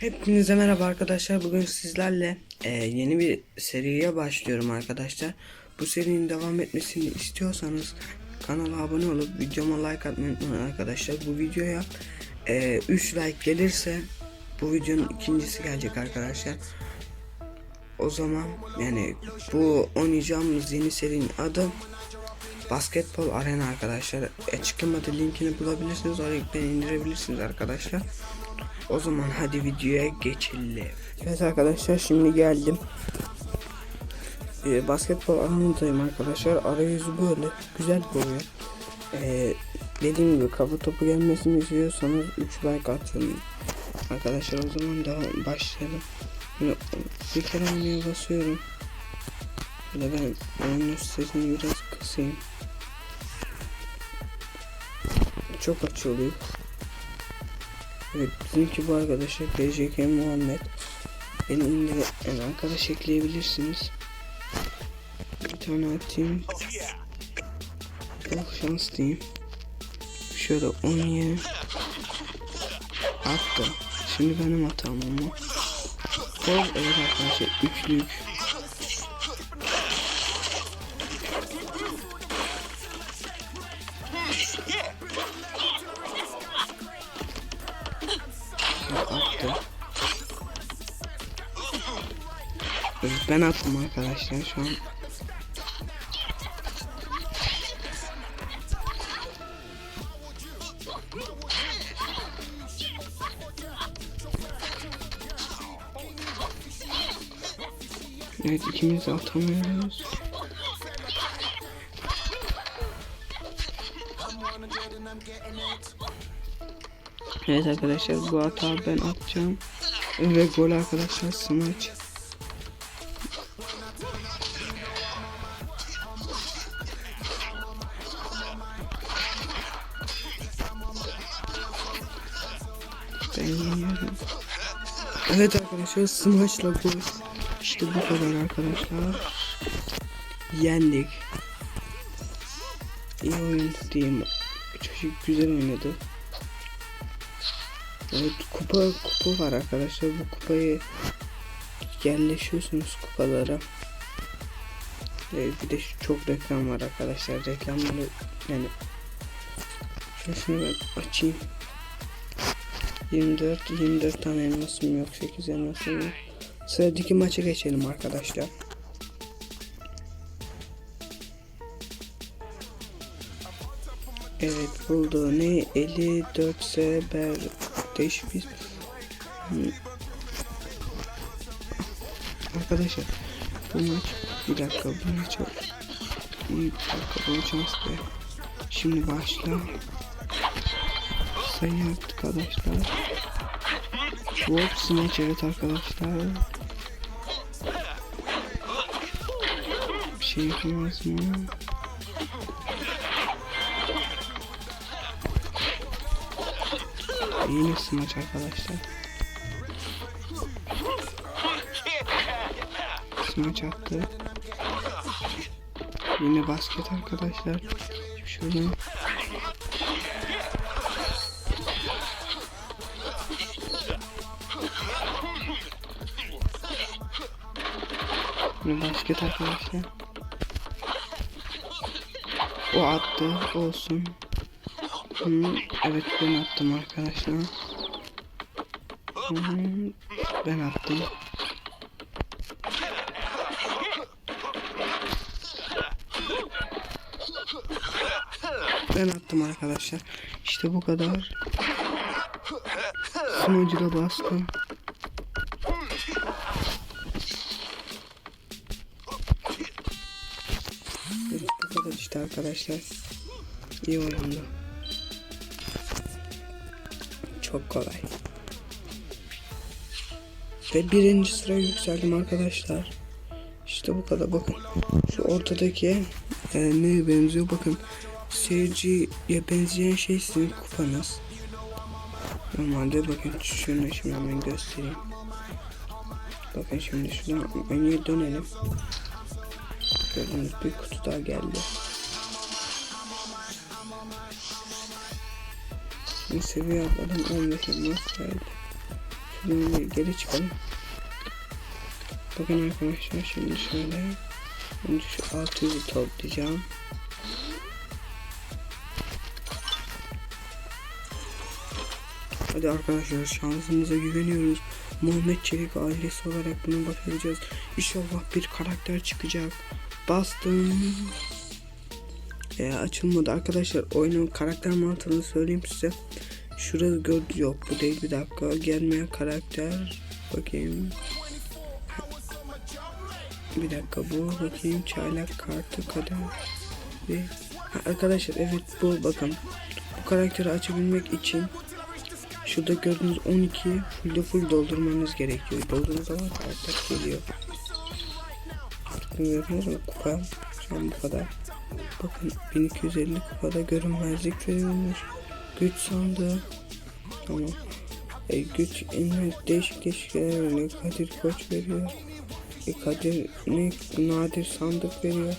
Hepinize merhaba arkadaşlar. Bugün sizlerle e, yeni bir seriye başlıyorum arkadaşlar. Bu serinin devam etmesini istiyorsanız kanala abone olup videoma like atmayı unutmayın arkadaşlar. Bu videoya e, 3 like gelirse bu videonun ikincisi gelecek arkadaşlar. O zaman yani bu oynayacağımız yeni serinin adı Basketbol Arena arkadaşlar. Açıklamada linkini bulabilirsiniz. Beni indirebilirsiniz arkadaşlar. O zaman hadi videoya geçelim. Evet arkadaşlar şimdi geldim. Ee, basketbol alanındayım arkadaşlar. Arayüzü böyle güzel oyun. Ee, dediğim gibi kafa topu gelmesini istiyorsanız 3 like atın. Arkadaşlar o zaman devam başlayalım. Bir kere oynaya basıyorum. Şöyle ben oyunun sesini biraz kısayım. Çok açılıyor. Evet bizimki bu arkadaşlar PJK Muhammed. Beni indir yani arkadaş ekleyebilirsiniz. Bir tane atayım. Bol şans diyeyim. Şöyle 17 attı. Şimdi benim hatam ama. Gol evet arkadaşlar üçlük. Ben attım arkadaşlar şu an. Evet ikimiz de atamıyoruz. Evet arkadaşlar bu hata ben atacağım. Ve gol arkadaşlar smaç. Ben yeniyorum. Evet arkadaşlar smaçla gol. İşte bu kadar arkadaşlar. Yendik. İyi oyun diyeyim. Çocuk güzel oynadı. Evet kupa kupa var arkadaşlar bu kupayı yerleşiyorsunuz kupalara. Evet, bir de çok reklam var arkadaşlar reklamları yani şunu, açayım 24 24 tane elmasım yok 8 elmasım yok. Sıradaki maça geçelim arkadaşlar. Evet buldu ne? 54 seber değişik bir. Arkadaşlar bu maç bir dakika bu maç bir dakika şans be. Şimdi başla yaptık arkadaşlar Wolf smaç evet arkadaşlar bir şey yapamaz mı? Yine smaç arkadaşlar. Smaç attı. Yine basket arkadaşlar. Şöyle. Yine basket arkadaşlar. O attı olsun. Hmm, evet ben attım arkadaşlar. Hmm, ben attım. Ben attım arkadaşlar. İşte bu kadar. Sunucu da işte arkadaşlar. İyi oyundu. Çok kolay. Ve birinci sıraya yükseldim arkadaşlar. İşte bu kadar bakın. Şu ortadaki e, neye benziyor bakın. Seyirciye benzeyen şey sizin kupanız. Normalde bakın şunu şimdi hemen göstereyim. Bakın şimdi şuradan menüye dönelim. Gördüğünüz bir kutu daha geldi. Bu seviye atladım 15 elmas. Şimdi geri çıkalım. Bakın arkadaşlar şimdi şöyle. Önce şu 600'ü toplayacağım. Hadi arkadaşlar şansımıza güveniyoruz. Muhammed Çelik ailesi olarak buna bakacağız. İnşallah bir karakter çıkacak. Bastım. E, açılmadı arkadaşlar. Oyunun karakter mantığını söyleyeyim size. Şurada gördü yok bu değil bir dakika. Gelmeyen karakter. Bakayım. Bir dakika bu bakayım çaylak kartı kadar. Ve arkadaşlar evet bu bakın. Bu karakteri açabilmek için Şurada gördüğünüz 12 full full doldurmanız gerekiyor. Doldurduğunuz zaman karakter geliyor. Gördünüz mü kupa? Şu an bu kadar. Bakın 1250 kupada görünmezlik veriyormuş. Güç sandığı. Tamam. E, güç en değişik değişik veriyor. Kadir koç veriyor. E, Kadir ne nadir sandık veriyor.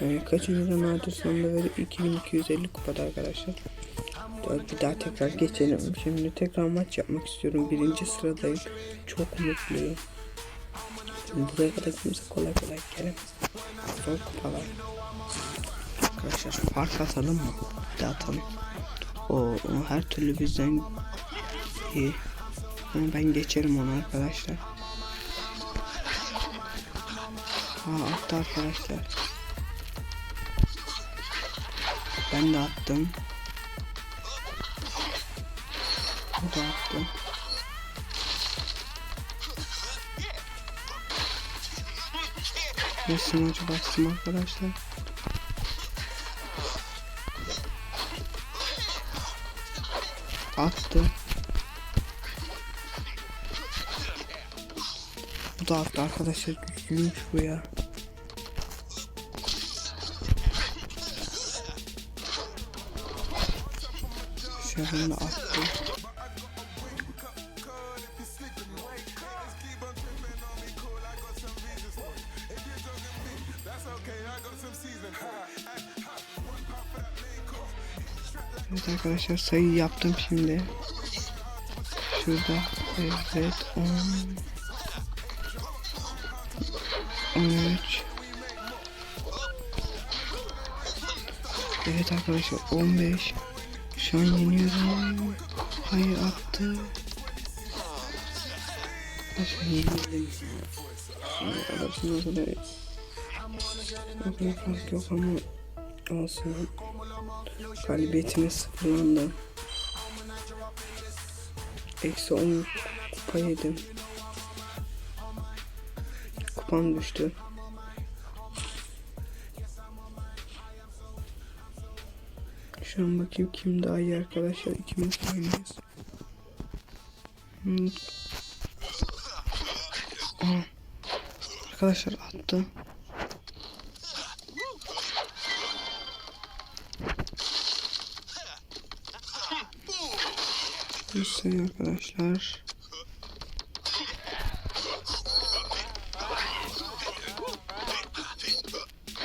Yani kaçıncı da nadir sandığı veriyor? 2250 kupada arkadaşlar. Bir daha tekrar geçelim. Şimdi tekrar maç yapmak istiyorum. Birinci sıradayım. Çok mutluyum. Buraya kadar kimse kolay kolay gelemez. Zor kupalar. Arkadaşlar fark atalım mı? Bir daha atalım. O, o her türlü bizden iyi. Ama ben geçerim onu arkadaşlar. Aa attı arkadaşlar. Ben de attım. Bu da attı. Sınırcı bastım arkadaşlar. Attı. Bu da attı arkadaşlar. Güçlüymüş bu ya. Şöyle attı. Arkadaşlar. Sayı yaptım şimdi. Şurada. Evet 10 13 Evet arkadaşlar 15 Şu an yeniyorum. Hayır attı Arkadaşlar yenildim Şimdi kadar O kadar fark yok ama Olsun Galibiyetimiz sıfırlandı. Eksi 10 kupa yedim. Kupam düştü. Şu an bakayım kim daha iyi arkadaşlar. İkimiz aynıyız. Hmm. Arkadaşlar attı. Neyse arkadaşlar.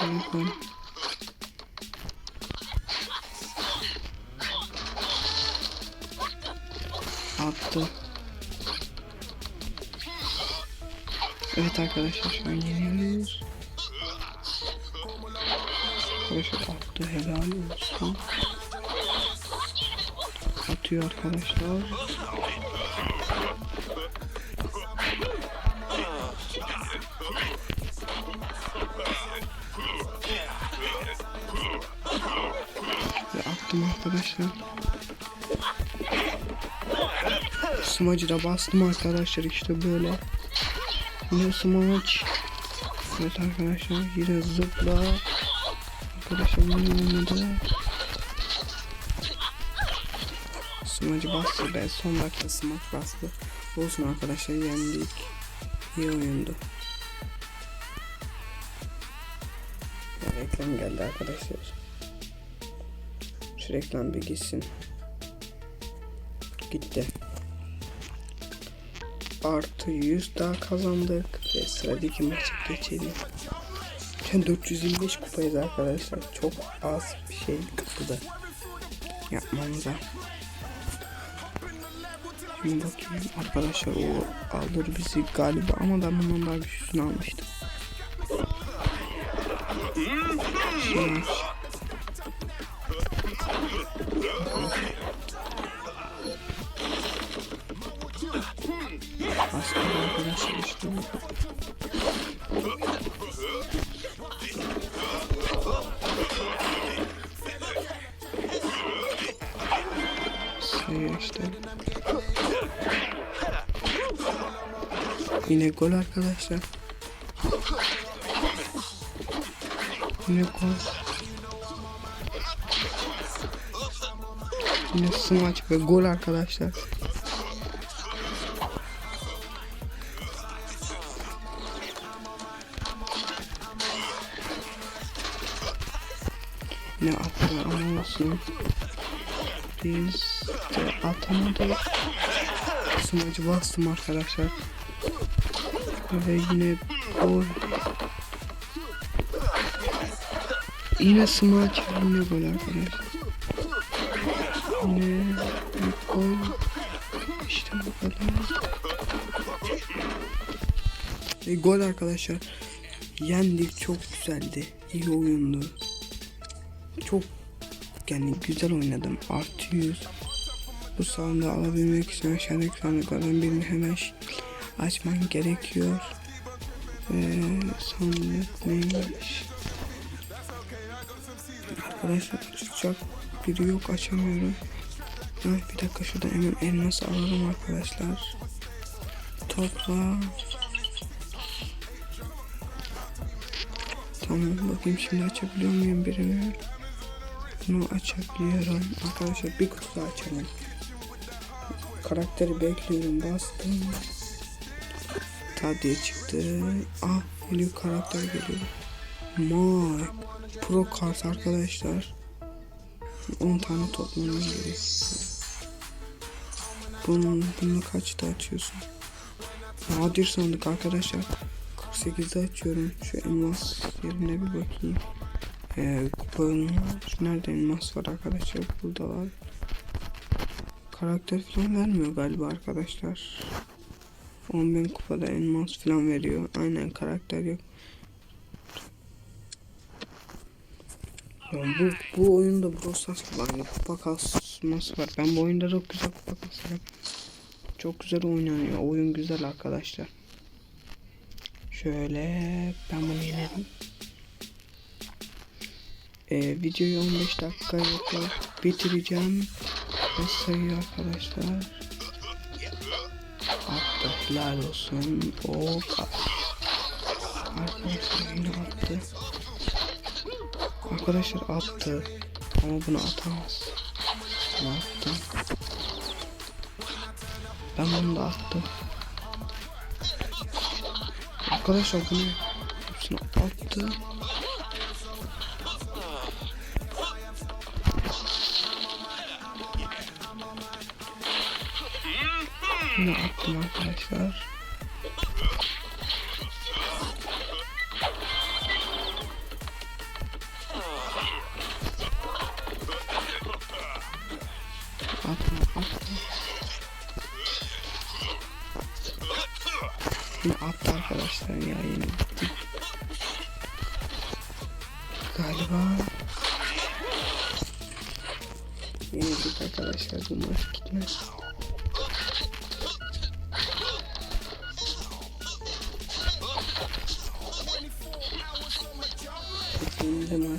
Bakın. Attı. Evet arkadaşlar şu an yeniyoruz. Arkadaşlar attı helal olsun atıyor arkadaşlar. Ve attım arkadaşlar. Smacı da bastım arkadaşlar işte böyle. Yine smaç. Evet arkadaşlar yine zıpla. Arkadaşlar yine oynadı. Smacı bastı be son dakika smaç bastı. Olsun arkadaşlar yendik. İyi oyundu. Ya, reklam geldi arkadaşlar. Şu reklam bir gitsin. Gitti. Artı 100 daha kazandık. Ve sıradaki maça geçelim. Şu an 425 kupayız arkadaşlar. Çok az bir şey kapıda. Yapmamıza. Şimdi bakayım arkadaşlar o alır bizi galiba ama ben bundan daha güçlüsünü almıştım. Şimdi Aslında arkadaşlar işte. Yine gol arkadaşlar. Yine gol. Yine smaç ve gol arkadaşlar. Ne attılar ama olsun. Biz de atamadık. Smacı bastım arkadaşlar. Ve yine gol. Yine smaç yine gol arkadaşlar. Yine gol. İşte bu kadar. E, gol arkadaşlar. Yendik çok güzeldi. İyi oyundu. Çok yani güzel oynadım. Artı 100. Bu sandığı alabilmek için aşağıdaki sandıklardan birini hemen açman gerekiyor. Ee, sandık neymiş? Arkadaşlar açacak biri yok açamıyorum. Ha, bir dakika şurada hemen elmas alalım arkadaşlar. Topla. Tamam bakayım şimdi açabiliyor muyum birini? Bunu açabiliyorum. Arkadaşlar bir kutu daha açalım. Karakteri bekliyorum. Bastım. Tadiye çıktı. Ah geliyor karakter geliyor. My Pro kart arkadaşlar. 10 tane toplamam gerekiyor. Bunun, bunu kaçta açıyorsun? Nadir sandık arkadaşlar. 48'de açıyorum. Şu elmas yerine bir bakayım. Ee, kupanın nerede elmas var arkadaşlar? Burada var. Karakter falan vermiyor galiba arkadaşlar. 10.000 kupada elmas falan veriyor. Aynen karakter yok. Ya bu, bu oyunda Brawl Stars var. Yani kupa kasması var. Ben bu oyunda çok güzel kupa kasarım. Çok güzel oynanıyor. Oyun güzel arkadaşlar. Şöyle ben bunu yenerim. Ee, videoyu 15 dakika yapıp bitireceğim. Sayıyor arkadaşlar. Attı. Helal olsun. Hop. Arkadaşlar yine attı. Arkadaşlar attı. Ama bunu atamaz. Ne attı? Ben bunu da attım. Arkadaşlar bunu hepsini attı. Yine attım arkadaşlar.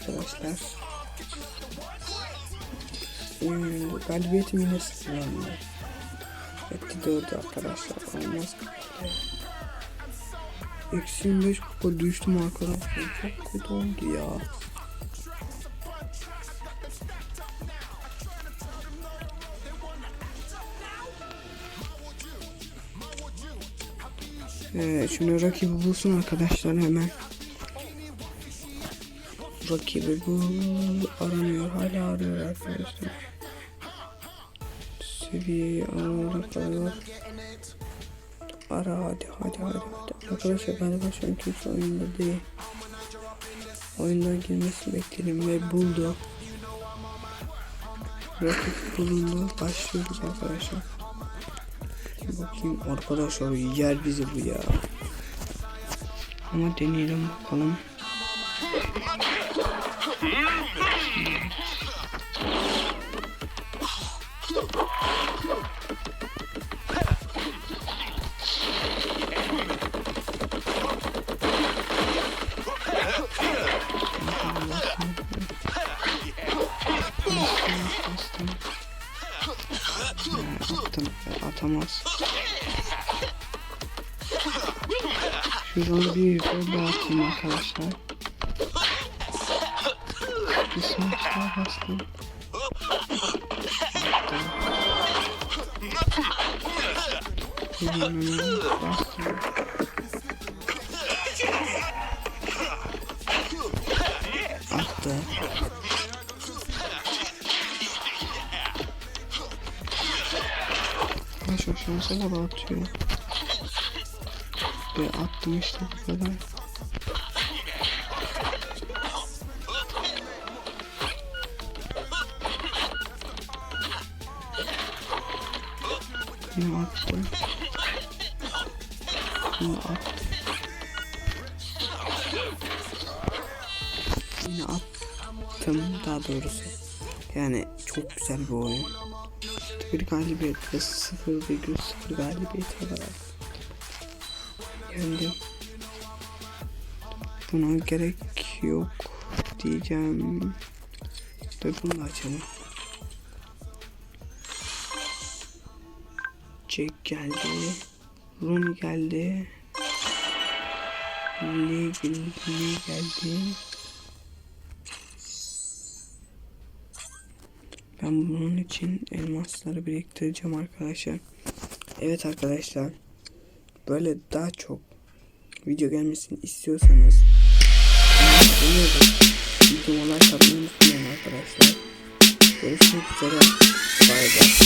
Arkadaşlar. Hmm, galibiyetim yine sıfırlandı. Etti dördü arkadaşlar. Olmaz. Eksi 25 kupa düştüm arkadaşlar. Çok kötü oldu ya. Ee, şimdi rakibi bulsun arkadaşlar hemen. Rakibi bu aranıyor hala arıyor arkadaşlar. Seviyeyi arana kadar. Ara hadi hadi hadi hadi. Arkadaşlar galiba şu an kimse oyunda değil. Oyundan girmesini bekledim ve buldu. Rakip bulundu. Başlıyoruz arkadaşlar. Bakayım arkadaşlar yer bizi bu ya. Ama deneyelim bakalım. Atamaz. Şuradan bir gol atayım arkadaşlar. Smaçlar bastım. Hemen hemen bastım. Attı. Baş başımıza da atıyor. Ve attım işte bu kadar. Yine attım. Yine attım. Yine attım daha doğrusu. Yani çok güzel bir oyun. Bir galibiyet ve 0,0 galibiyet olarak yendim. Buna gerek yok diyeceğim. Ve bunu da açalım. Jack geldi. Rooney geldi. Lee, Lee geldi. Ben bunun için elmasları biriktireceğim arkadaşlar. Evet arkadaşlar. Böyle daha çok video gelmesini istiyorsanız videoma like atmayı unutmayın arkadaşlar. Görüşmek üzere. Bay bay.